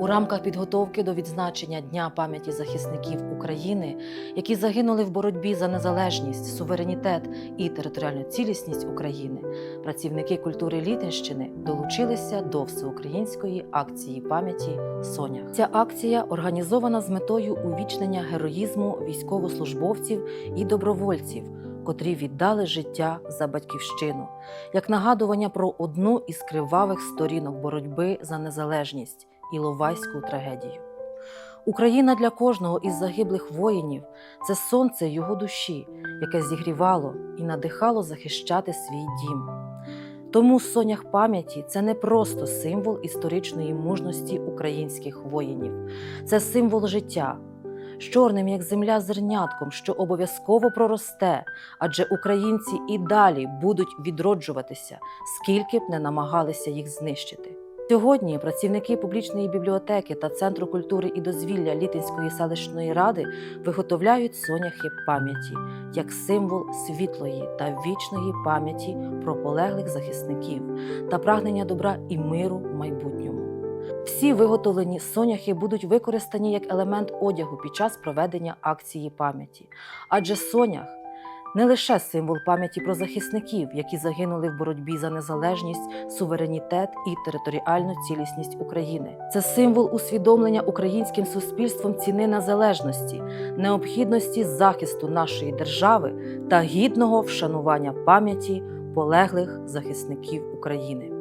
У рамках підготовки до відзначення Дня пам'яті захисників України, які загинули в боротьбі за незалежність, суверенітет і територіальну цілісність України, працівники культури Літинщини долучилися до всеукраїнської акції пам'яті Сонях. Ця акція організована з метою увічнення героїзму військовослужбовців і добровольців, котрі віддали життя за батьківщину, як нагадування про одну із кривавих сторінок боротьби за незалежність Іловайську трагедію. Україна для кожного із загиблих воїнів це сонце його душі, яке зігрівало і надихало захищати свій дім. Тому сонях пам'яті це не просто символ історичної мужності українських воїнів, це символ життя, з чорним, як земля, зернятком, що обов'язково проросте, адже українці і далі будуть відроджуватися, скільки б не намагалися їх знищити. Сьогодні працівники публічної бібліотеки та Центру культури і дозвілля Літинської селищної ради виготовляють соняхи пам'яті як символ світлої та вічної пам'яті про полеглих захисників та прагнення добра і миру в майбутньому. Всі виготовлені соняхи будуть використані як елемент одягу під час проведення акції пам'яті, адже сонях не лише символ пам'яті про захисників, які загинули в боротьбі за незалежність, суверенітет і територіальну цілісність України. Це символ усвідомлення українським суспільством ціни незалежності, необхідності захисту нашої держави та гідного вшанування пам'яті полеглих захисників України.